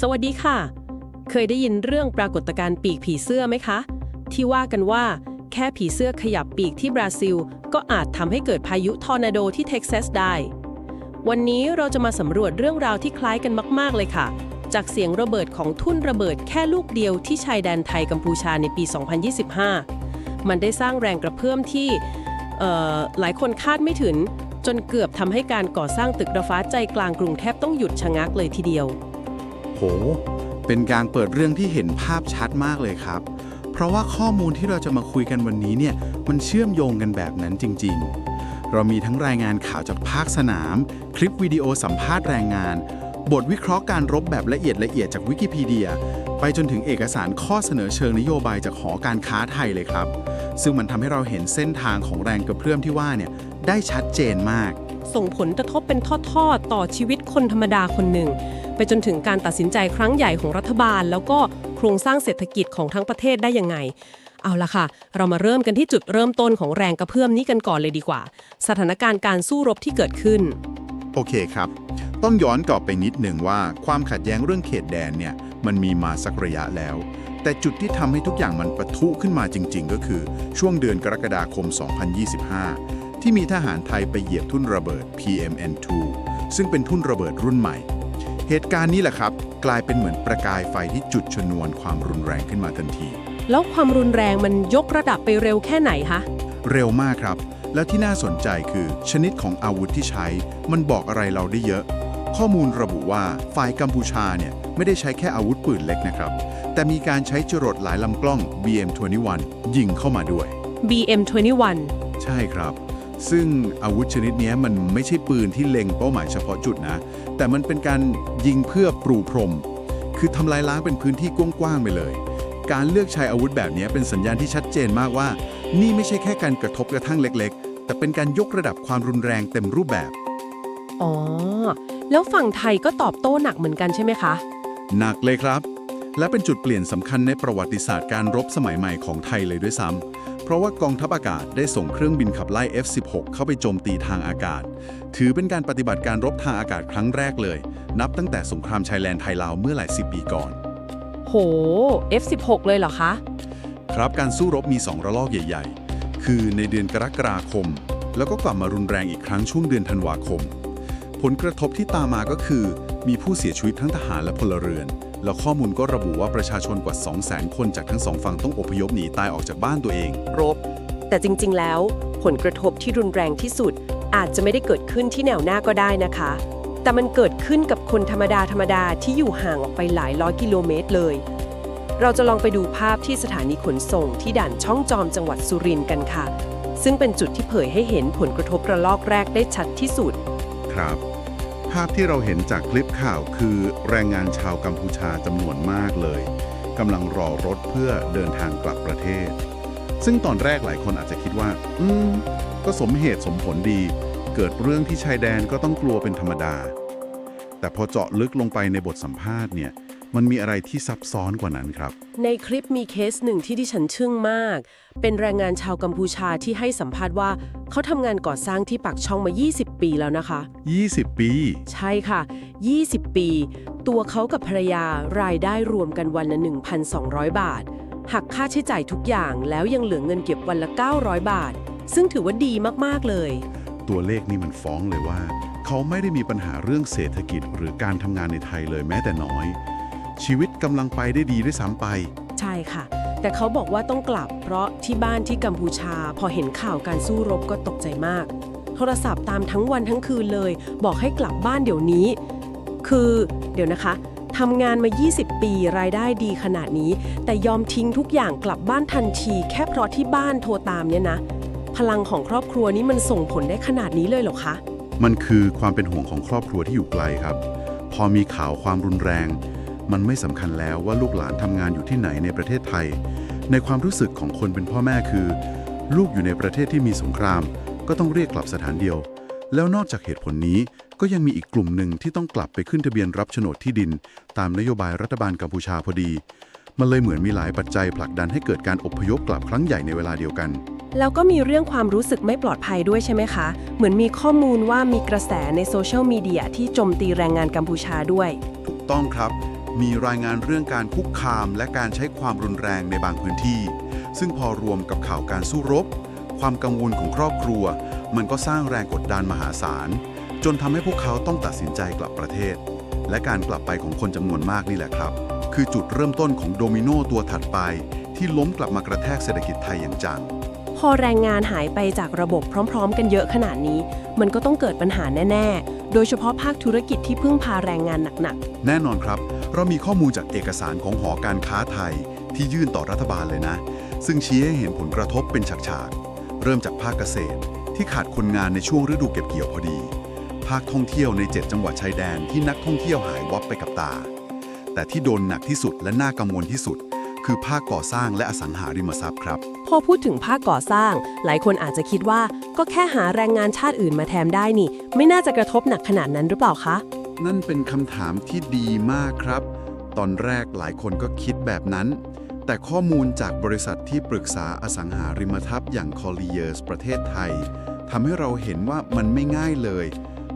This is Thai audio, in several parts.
สวัสดีค่ะ เคยได้ยินเรื่องปรากฏการณ์ปีกผีเสื้อไหมคะ ที่ว่ากันว่า แค่ผีเสื้อขยับปีกที่บราซิล ก็อาจทำให้เกิดพายุทอร์นาโดที่เท็กซัสได้ วันนี้เราจะมาสำรวจเรื่องราวที่คล้ายกันมาก ๆ เลยค่ะ จากเสียงระเบิดของทุ่นระเบิดแค่ลูกเดียวที่ชายแดนไทยกัมพูชาในปี 2025 มันได้สร้างแรงกระเพื่อมที่หลายคนคาดไม่ถึง จนเกือบทำให้การก่อสร้างตึกระฟ้าใจกลางกรุงแทบต้องหยุดชะงักเลยทีเดียว โห เป็นการเปิดเรื่องที่เห็นภาพชัดมากเลยครับ เพราะว่าข้อมูลที่เราจะมาคุยกันวันนี้เนี่ยมันเชื่อมโยงกันแบบนั้นจริง ๆ เรามีทั้งรายงานข่าวจากภาคสนาม คลิปวิดีโอสัมภาษณ์แรงงาน บทวิเคราะห์การรบแบบละเอียดละเอียดจากวิกิพีเดีย ไปจนถึงเอกสารข้อเสนอเชิงนโยบายจากหอการค้าไทยเลยครับ ซึ่งมันทำให้เราเห็นเส้นทางของแรงกระเพื่อมที่ว่าเนี่ยได้ชัดเจนมาก ส่งผลกระทบเป็นทอดๆ ต่อชีวิตคนธรรมดาคนหนึ่ง ไปจนถึงการตัดสินใจครั้งใหญ่ของรัฐบาล แล้วก็โครงสร้างเศรษฐกิจของทั้งประเทศได้ยังไง เอาละค่ะ เรามาเริ่มกันที่จุดเริ่มต้นของแรงกระเพื่อมนี้กันก่อนเลยดีกว่า สถานการณ์การสู้รบที่เกิดขึ้น โอเคครับ ต้องย้อนกลับไปนิดหนึ่งว่าความขัดแย้งเรื่องเขตแดนเนี่ยมันมีมาสักระยะแล้ว แต่จุดที่ทำให้ทุกอย่างมันปะทุขึ้นมาจริง ๆ ก็คือช่วงเดือนกรกฎาคม 2025 ที่มีทหารไทยไปเหยียบทุ่นระเบิด PMN2 ซึ่งเป็นทุ่นระเบิดรุ่นใหม่ เหตุการณ์นี้แหละครับ กลายเป็นเหมือนประกายไฟที่จุดชนวนความรุนแรงขึ้นมาทันที แล้วความรุนแรงมันยกระดับไปเร็วแค่ไหนคะเร็วมากครับ แล้วที่น่าสนใจคือชนิดของอาวุธที่ใช้ มันบอกอะไรเราได้เยอะ ข้อมูลระบุว่าฝ่ายกัมพูชาเนี่ยไม่ได้ใช้แค่อาวุธปืนเล็กนะครับ แต่มีการใช้จรวดหลายลำกล้อง BM21 ยิงเข้ามาด้วย BM21 ใช่ครับ ซึ่งอาวุธชนิดเนี้ยมันไม่ใช่ปืนที่เล็งเป้าหมายเฉพาะจุดนะ แต่มันเป็นการยิงเพื่อปรูพรม คือทำลายล้างเป็นพื้นที่กว้างๆไปเลย การเลือกใช้อาวุธแบบเนี้ยเป็นสัญญาณที่ชัดเจนมากว่า นี่ไม่ใช่แค่การกระทบกระทั่งเล็ก ๆ แต่เป็นการยกระดับความรุนแรงเต็มรูปแบบ อ๋อ แล้วฝั่งไทยก็ตอบโต้หนักเหมือนกันใช่ไหมคะ หนักเลยครับ และเป็นจุดเปลี่ยนสำคัญในประวัติศาสตร์การรบสมัยใหม่ของไทยเลยด้วยซ้ำ เพราะว่ากองทัพอากาศได้ส่งเครื่องบินขับไล่ F-16 เข้าไปโจมตีทางอากาศ ถือเป็นการปฏิบัติการรบทางอากาศครั้งแรกเลย นับตั้งแต่สงครามชายแดนไทยลาวเมื่อหลายสิบปีก่อน โห F16 เลยเหรอคะ ครับการสู้รบมี 2 ระลอกใหญ่ ๆ คือในเดือนกรกฎาคม แล้วก็กลับมารุนแรงอีกครั้งช่วงเดือนธันวาคม ผลกระทบที่ตามมาก็คือ มีผู้เสียชีวิตทั้งทหารและพลเรือน แล้วข้อมูลก็ระบุว่าประชาชนกว่า 200,000 คนจากทั้งสองฝั่งต้องอพยพหนีตายออกจากบ้านตัวเอง รบ แต่จริงๆ แล้ว ผลกระทบที่รุนแรงที่สุด อาจจะไม่ได้เกิดขึ้นที่แนวหน้าก็ได้นะคะ แต่มันเกิดขึ้นกับคนธรรมดาธรรมดาที่อยู่ห่างออกไปหลายร้อยกิโลเมตรเลย เราจะลองไปดูภาพที่สถานีขนส่งที่ด่านช่องจอมจังหวัดสุรินทร์กันค่ะ ซึ่งเป็นจุดที่เผยให้เห็นผลกระทบระลอกแรกได้ชัดที่สุด ครับ ภาพที่เราเห็นจากคลิปข่าวคือแรงงานชาวกัมพูชาจำนวนมากเลยกำลังรอรถเพื่อเดินทางกลับประเทศ ซึ่งตอนแรกหลายคนอาจจะคิดว่า อืม ก็สมเหตุสมผลดี เกิดเรื่องที่ชายแดนก็ต้องกลัวเป็นธรรมดา แต่พอเจาะลึกลงไปในบทสัมภาษณ์เนี่ย มันมีอะไรที่ซับซ้อนกว่านั้นครับ ในคลิปมีเคสหนึ่งที่ดิฉันชึ่งมาก เป็นแรงงานชาวกัมพูชาที่ให้สัมภาษณ์ว่า เขาทำงานก่อสร้างที่ปากช่องมา 20 ปีแล้วนะคะ 20 ปี ใช่ค่ะ 20 ปี ตัวเขากับภรรยารายได้รวมกันวันละ 1,200 บาท หักค่าใช้จ่ายทุกอย่างแล้วยังเหลือเงินเก็บวันละ 900 บาท ซึ่งถือว่าดีมากๆเลย ตัวเลขนี่มันฟ้องเลยว่า เขาไม่ได้มีปัญหาเรื่องเศรษฐกิจ หรือการทำงานในไทยเลยแม้แต่น้อย ชีวิตกำลังไปได้ดีด้วยซ้ำไป ใช่ค่ะ แต่เขาบอกว่าต้องกลับ เพราะที่บ้านที่กัมพูชา พอเห็นข่าวการสู้รบก็ตกใจมาก โทรศัพท์ตามทั้งวันทั้งคืนเลย บอกให้กลับบ้านเดี๋ยวนี้ คือเดี๋ยวนะคะทำงานมา 20 ปีรายได้ดีขนาดนี้ แต่ยอมทิ้งทุกอย่างกลับบ้านทันที แค่เพราะที่บ้านโทรตามเนี่ยนะ พลังของครอบครัวนี้มันส่งผลได้ขนาดนี้เลยเหรอคะ มันคือความเป็นห่วงของครอบครัวที่อยู่ไกลครับ พอมีข่าวความรุนแรง มันไม่สำคัญแล้วว่าลูกหลานทำงานอยู่ที่ไหนในประเทศไทย ในความรู้สึกของคนเป็นพ่อแม่คือ ลูกอยู่ในประเทศที่มีสงคราม ก็ต้องเรียกกลับสถานเดียว แล้วนอกจากเหตุผลนี้ก็ยังมีอีกกลุ่มหนึ่งที่ต้องกลับไปขึ้นทะเบียนรับโฉนดที่ดิน ตามนโยบายรัฐบาลกัมพูชาพอดี มันเลยเหมือนมีหลายปัจจัยผลักดันให้เกิดการอพยพกลับครั้งใหญ่ในเวลาเดียวกัน แล้วก็มีเรื่องความรู้สึกไม่ปลอดภัยด้วยใช่ไหมคะ เหมือนมีข้อมูลว่ามีกระแสในโซเชียลมีเดียที่โจมตีแรงงานกัมพูชาด้วย ถูกต้องครับ มีรายงานเรื่องการคุกคามและการใช้ความรุนแรงในบางพื้นที่ ซึ่งพอรวมกับข่าวการสู้รบ ความกังวลของครอบครัว มันก็สร้างแรงกดดันมหาศาล จนทำให้พวกเขาต้องตัดสินใจกลับประเทศ และการกลับไปของคนจำนวนมากนี่แหละครับ คือจุดเริ่มต้นของโดมิโนตัวถัดไป ที่ล้มกลับมากระแทกเศรษฐกิจไทยอย่างจัง อแรงงานหายไปจากระบบพร้อม ๆ กันเยอะขนาดนี้ มันก็ต้องเกิดปัญหาแน่ ๆ โดยเฉพาะภาคธุรกิจที่พึ่งพาแรงงานหนักๆ แน่นอนครับ เรามีข้อมูลจากเอกสารของหอการค้าไทย ที่ยื่นต่อรัฐบาลเลยนะ ซึ่งชี้ให้เห็นผลกระทบเป็นฉากๆ เริ่มจากภาคเกษตร ที่ขาดคนงานในช่วงฤดูเก็บเกี่ยวพอดี ภาคท่องเที่ยวใน 7 จังหวัดชายแดนที่นักท่องเที่ยวหายวับไปกับตา แต่ที่โดนหนักที่สุดและน่ากังวลที่สุด คือภาคก่อสร้างและอสังหาริมทรัพย์ครับๆพอพูดถึงภาคก่อสร้าง หลายคนอาจจะคิดว่า ก็แค่หาแรงงานชาติอื่นมาแทนได้นี่ ไม่น่าจะกระทบหนักขนาดนั้นหรือเปล่าคะ นั่นเป็นคำถามที่ดีมากครับ ตอนแรกหลายคนก็คิดแบบนั้น แต่ข้อมูลจากบริษัทที่ปรึกษาอสังหาริมทรัพย์อย่าง Colliers ประเทศไทยทำให้เราเห็นว่ามันไม่ง่ายเลย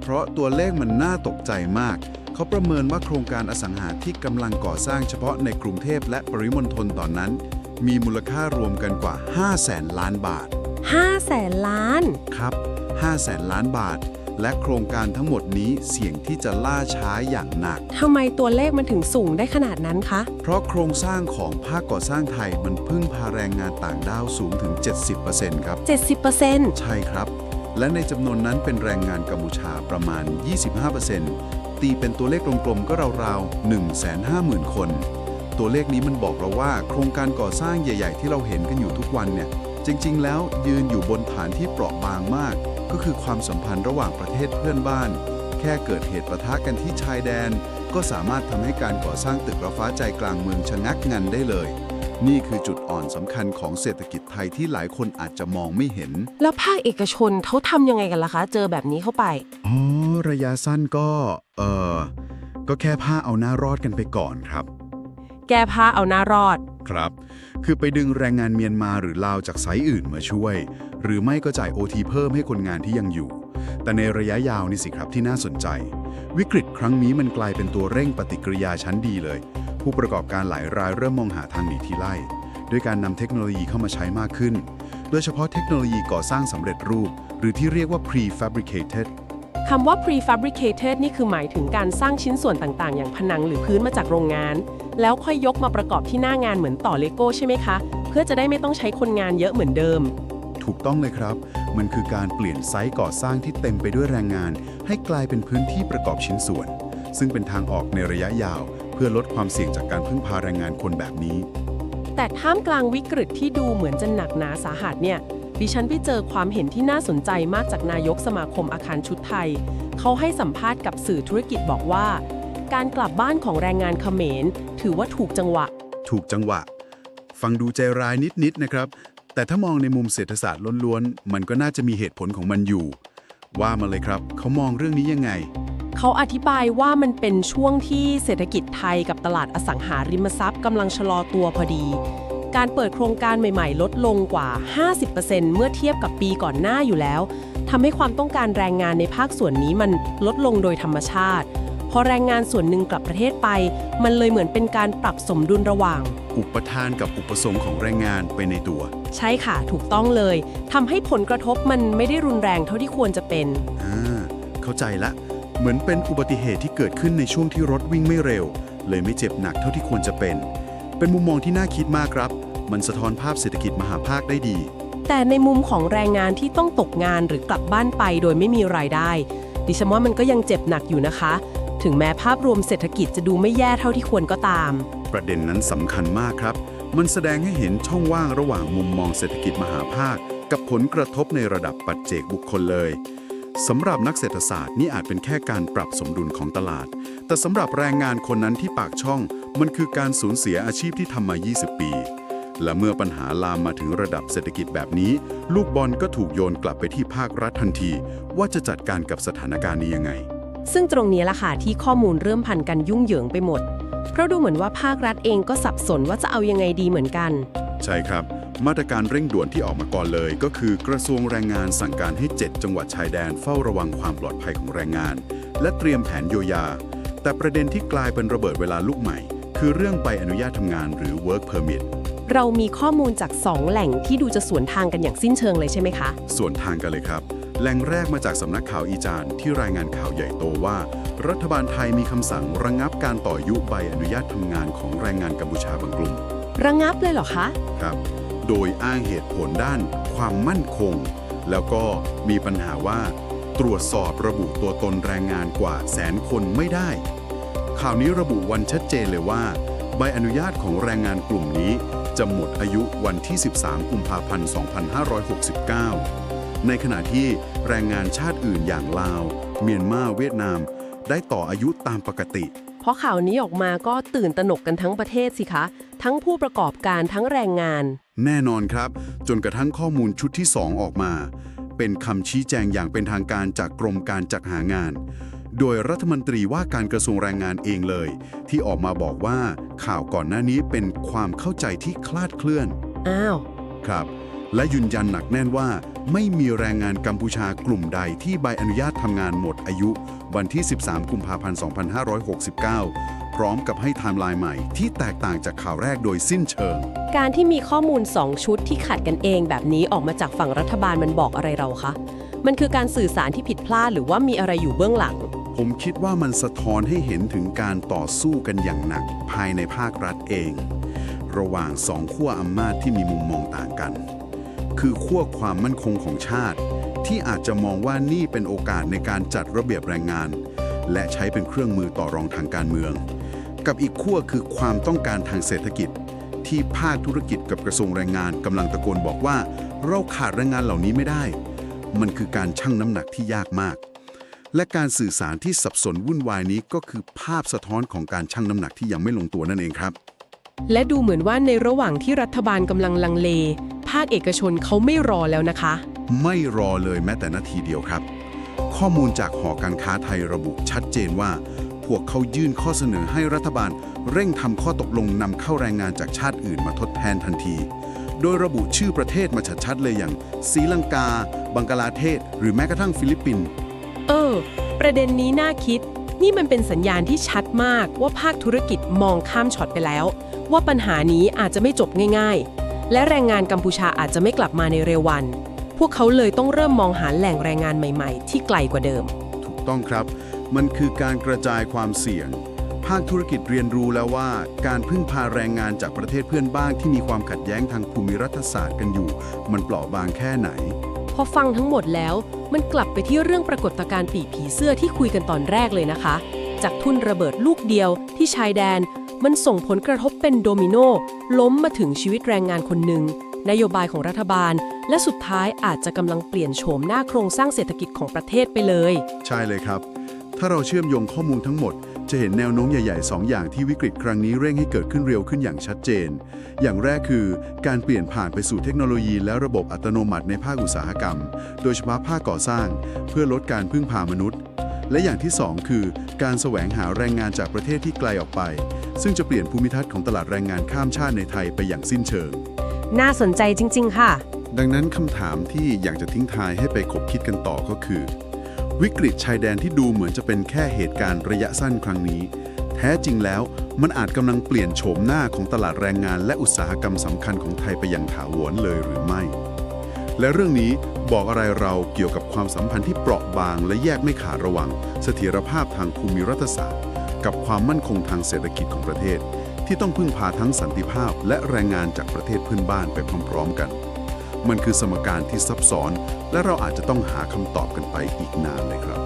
เพราะตัวเลขมันน่าตกใจมาก เขาประเมินว่าโครงการอสังหาที่กำลังก่อสร้างเฉพาะในกรุงเทพและปริมณฑลตอนนั้น มีมูลค่ารวมกันกว่า 5 0 0แสนล้านบาท 5แสนล้าน ครับ5แสนล้านบาท และโครงการทั้งหมดนี้เสี่ยงที่จะล่าช้าอย่างหนัก ทำไมตัวเลขมันถึงสูงได้ขนาดนั้นคะ เพราะโครงสร้างของภาคก่อสร้างไทยมันพึ่งพาแรงงานต่างด้าวสูงถึง 70%ครับ 70%ใช่ครับ และในจำนวนนั้นเป็นแรงงานกัมพูชาประมาณ 25% ตีเป็นตัวเลขกลมๆก็ราวๆ 150,000 คน ตัวเลขนี้มันบอกเราว่า โครงการก่อสร้างใหญ่ ๆ ที่เราเห็นกันอยู่ทุกวันเนี่ย จริง ๆ แล้วยืนอยู่บนฐานที่เปราะบางมาก ก็คือความสัมพันธ์ระหว่างประเทศเพื่อนบ้าน แค่เกิดเหตุประทะกันที่ชายแดน ก็สามารถทำให้การก่อสร้างตึกระฟ้าใจกลางเมืองชะงักงันได้เลย นี่คือจุดอ่อนสำคัญของเศรษฐกิจไทยที่หลายคนอาจจะมองไม่เห็น แล้วภาคเอกชนเขาทำยังไงกันล่ะคะ เจอแบบนี้เข้าไป อ๋อ ระยะสั้นก็ เออก็แค่ผ้าเอาหน้ารอดกันไปก่อนครับ แก้ผ้าเอาหน้ารอด ครับ คือไปดึงแรงงานเมียนมาหรือลาวจากไซต์อื่นมาช่วย หรือไม่ก็จ่ายโอทีเพิ่มให้คนงานที่ยังอยู่ แต่ในระยะยาวนี่สิครับที่น่าสนใจ วิกฤตครั้งนี้มันกลายเป็นตัวเร่งปฏิกิริยาชั้นดีเลย ผู้ประกอบการหลายรายเริ่มมองหาทางหนีทีไล่ด้วยการนำเทคโนโลยีเข้ามาใช้มากขึ้น โดยเฉพาะเทคโนโลยีก่อสร้างสำเร็จรูป หรือที่เรียกว่า prefabricated คำว่า prefabricated นี่คือหมายถึงการสร้างชิ้นส่วนต่างๆ อย่างผนังหรือพื้นมาจากโรงงาน แล้วค่อยยกมาประกอบที่หน้างานเหมือนต่อเลโก้ใช่ไหมคะ เพื่อจะได้ไม่ต้องใช้คนงานเยอะเหมือนเดิม ถูกต้องเลยครับ มันคือการเปลี่ยนไซต์ก่อสร้างที่เต็มไปด้วยแรงงาน ให้กลายเป็นพื้นที่ประกอบชิ้นส่วน ซึ่งเป็นทางออกในระยะยาว เพื่อลดความเสี่ยงจากการพึ่งพาแรงงานคนแบบนี้ แต่ท่ามกลางวิกฤตที่ดูเหมือนจะหนักหนาสาหัสเนี่ย ดิฉันไปเจอความเห็นที่น่าสนใจมากจากนายกสมาคมอาคารชุดไทย เขาให้สัมภาษณ์กับสื่อธุรกิจบอกว่า การกลับบ้านของแรงงานเขมร ถือว่าถูกจังหวะ ถูกจังหวะ ฟังดูใจร้ายนิดๆนะครับ แต่ถ้ามองในมุมเศรษฐศาสตร์ล้วนๆ มันก็น่าจะมีเหตุผลของมันอยู่ ว่ามาเลยครับ เขามองเรื่องนี้ยังไง เขาอธิบายว่ามันเป็นช่วงที่เศรษฐกิจไทยกับตลาดอสังหาริมทรัพย์กำลังชะลอตัวพอดี การเปิดโครงการใหม่ๆ ลดลงกว่า 50%เมื่อเทียบกับปีก่อนหน้าอยู่แล้วทำให้ความต้องการแรงงานในภาคส่วนนี้มันลดลงโดยธรรมชาติ พอแรงงานส่วนหนึ่งกลับประเทศไป มันเลยเหมือนเป็นการปรับสมดุลระหว่าง อุปทานกับอุปสงค์ของแรงงานไปในตัว ใช่ค่ะ ถูกต้องเลยทำให้ผลกระทบมันไม่ได้รุนแรงเท่าที่ควรจะเป็น อ่า เข้าใจละ เหมือนเป็นอุบัติเหตุที่เกิดขึ้นในช่วงที่รถวิ่งไม่เร็ว เลยไม่เจ็บหนักเท่าที่ควรจะเป็น เป็นมุมมองที่น่าคิดมากครับ มันสะท้อนภาพเศรษฐกิจมหาภาคได้ดี แต่ในมุมของแรงงานที่ต้องตกงานหรือกลับบ้านไปโดยไม่มีรายได้ ดิฉันว่ามันก็ยังเจ็บหนักอยู่นะคะ ถึงแม้ภาพรวมเศรษฐกิจจะดูไม่แย่เท่าที่ควรก็ตาม ประเด็นนั้นสำคัญมากครับ มันแสดงให้เห็นช่องว่างระหว่างมุมมองเศรษฐกิจมหาภาค กับผลกระทบในระดับปัจเจกบุคคลเลย สำหรับนักเศรษฐศาสตร์นี่อาจเป็นแค่การปรับสมดุลของตลาด แต่สำหรับแรงงานคนนั้นที่ปากช่อง มันคือการสูญเสียอาชีพที่ทำมา 20 ปี และเมื่อปัญหาลามมาถึงระดับเศรษฐกิจแบบนี้ ลูกบอลก็ถูกโยนกลับไปที่ภาครัฐทันที ว่าจะจัดการกับสถานการณ์นี้ยังไง ซึ่งตรงนี้ล่ะค่ะที่ข้อมูลเริ่มพันกันยุ่งเหยิงไปหมด เพราะดูเหมือนว่าภาครัฐเองก็สับสนว่าจะเอายังไงดีเหมือนกัน ใช่ครับ มาตรการเร่งด่วนที่ออกมาก่อนเลย ก็คือกระทรวงแรงงานสั่งการให้ 7 จังหวัดชายแดนเฝ้าระวังความปลอดภัยของแรงงาน และเตรียมแผนเยียวยา แต่ประเด็นที่กลายเป็นระเบิดเวลาลูกใหม่ คือเรื่องใบอนุญาตทำงานหรือ work permit เรามีข้อมูลจาก 2 แหล่งที่ดูจะสวนทางกันอย่างสิ้นเชิงเลยใช่ไหมคะส่วนทางกันเลยครับ แหล่งแรกมาจากสำนักข่าวอีจานที่รายงานข่าวใหญ่โตว่า รัฐบาลไทยมีคำสั่งระงับการต่ออายุใบอนุญาตทำงานของแรงงานกัมพูชาบางกลุ่ม ระงับเลยเหรอคะ ครับ โดยอ้างเหตุผลด้านความมั่นคง แล้วก็มีปัญหาว่า ตรวจสอบระบุตัวตนแรงงานกว่าแสนคนไม่ได้ ข่าวนี้ระบุวันชัดเจนเลยว่า ใบอนุญาตของแรงงานกลุ่มนี้ จะหมดอายุวันที่ 13 กุมภาพันธ์ 2569 ในขณะที่แรงงานชาติอื่นอย่างลาว เมียนมาเวียดนาม ได้ต่ออายุตามปกติเพราะข่าวนี้ออกมาก็ตื่นตระหนกกันทั้งประเทศสิคะ ทั้งผู้ประกอบการทั้งแรงงาน แน่นอนครับ จนกระทั่งข้อมูลชุดที่ 2 ออกมา เป็นคำชี้แจงอย่างเป็นทางการจากกรมการจัดหางาน โดยรัฐมนตรีว่าการกระทรวงแรงงานเองเลย ที่ออกมาบอกว่าข่าวก่อนหน้านี้เป็นความเข้าใจที่คลาดเคลื่อน อ้าว ครับ และยืนยันหนักแน่นว่า ไม่มีแรงงานกัมพูชากลุ่มใดที่ใบอนุญาตทำงานหมดอายุ วันที่ 13 กุมภาพันธ์ 2569 พร้อมกับให้ไทม์ไลน์ใหม่ที่แตกต่างจากข่าวแรกโดยสิ้นเชิง การที่มีข้อมูล 2 ชุดที่ขัดกันเองแบบนี้ออกมาจากฝั่งรัฐบาลมันบอกอะไรเราคะ มันคือการสื่อสารที่ผิดพลาดหรือว่ามีอะไรอยู่เบื้องหลัง ผมคิดว่ามันสะท้อนให้เห็นถึงการต่อสู้กันอย่างหนัก ภายในภาครัฐเอง ระหว่างสองขั้วอำนาจที่มีมุมมองต่างกัน คือขั้วความมั่นคงของชาติ ที่อาจจะมองว่านี่เป็นโอกาสในการจัดระเบียบแรงงาน และใช้เป็นเครื่องมือต่อรองทางการเมือง กับอีกขั้วคือความต้องการทางเศรษฐกิจ ที่ภาคธุรกิจกับกระทรวงแรงงานกำลังตะโกนบอกว่า เราขาดแรงงานเหล่านี้ไม่ได้ มันคือการชั่งน้ำหนักที่ยากมาก และการสื่อสารที่สับสนวุ่นวายนี้ก็คือภาพสะท้อนของการชั่งน้ำหนักที่ยังไม่ลงตัวนั่นเองครับ และดูเหมือนว่าในระหว่างที่รัฐบาลกำลังลังเล ภาคเอกชนเขาไม่รอแล้วนะคะ ไม่รอเลยแม้แต่นาทีเดียวครับ ข้อมูลจากหอการค้าไทยระบุชัดเจนว่า พวกเขายื่นข้อเสนอให้รัฐบาล เร่งทำข้อตกลงนำเข้าแรงงานจากชาติอื่นมาทดแทนทันที โดยระบุชื่อประเทศมาชัดๆเลยอย่างศรีลังกา บังกลาเทศ หรือแม้กระทั่งฟิลิปปินส์เออ ประเด็นนี้น่าคิด นี่มันเป็นสัญญาณที่ชัดมากว่าภาคธุรกิจมองข้ามช็อตไปแล้ว ว่าปัญหานี้อาจจะไม่จบง่ายๆ และแรงงานกัมพูชาอาจจะไม่กลับมาในเร็ววัน พวกเขาเลยต้องเริ่มมองหาแหล่งแรงงานใหม่ ๆ ที่ไกลกว่าเดิม ถูกต้องครับ มันคือการกระจายความเสี่ยง ภาคธุรกิจเรียนรู้แล้วว่า การพึ่งพาแรงงานจากประเทศเพื่อนบ้านที่มีความขัดแย้งทางภูมิรัฐศาสตร์กันอยู่ มันเปราะบางแค่ไหน พอฟังทั้งหมดแล้ว มันกลับไปที่เรื่องปรากฏการณ์ปีกผีเสื้อที่คุยกันตอนแรกเลยนะคะ จากทุ่นระเบิดลูกเดียวที่ชายแดน มันส่งผลกระทบเป็นโดมิโนล้มมาถึงชีวิตแรงงานคนหนึ่งนโยบายของรัฐบาล และสุดท้ายอาจจะกำลังเปลี่ยนโฉมหน้าโครงสร้างเศรษฐกิจของประเทศไปเลย ใช่เลยครับ ถ้าเราเชื่อมโยงข้อมูลทั้งหมด จะเห็นแนวโน้มใหญ่ๆ 2 อย่างที่วิกฤตครั้งนี้เร่งให้เกิดขึ้นเร็วขึ้นอย่างชัดเจน อย่างแรกคือการเปลี่ยนผ่านไปสู่เทคโนโลยีและระบบอัตโนมัติในภาคอุตสาหกรรม โดยเฉพาะภาคก่อสร้าง เพื่อลดการพึ่งพามนุษย์ และอย่างที่ 2 คือ การแสวงหาแรงงานจากประเทศที่ไกลออกไป ซึ่งจะเปลี่ยนภูมิทัศน์ของตลาดแรงงานข้ามชาติในไทยไปอย่างสิ้นเชิง น่าสนใจจริง ๆ ค่ะ ดังนั้นคำถามที่อยากจะทิ้งท้ายให้ไปคบคิดกันต่อก็คือ วิกฤตชายแดนที่ดูเหมือนจะเป็นแค่เหตุการณ์ระยะสั้นครั้งนี้ แท้จริงแล้วมันอาจกำลังเปลี่ยนโฉมหน้าของตลาดแรงงานและอุตสาหกรรมสำคัญของไทยไปอย่างถาวรเลยหรือไม่ และเรื่องนี้บอกอะไรเราเกี่ยวกับความสัมพันธ์ที่เปราะบาง และแยกไม่ขาดระหว่างเสถียรภาพทางภูมิรัฐศาสตร์ กับความมั่นคงทางเศรษฐกิจของประเทศ ที่ต้องพึ่งพาทั้งสันติภาพและแรงงานจากประเทศเพื่อนบ้านไปพร้อม ๆ กัน มันคือสมการที่ซับซ้อน และเราอาจจะต้องหาคำตอบกันไปอีกนานเลยครับ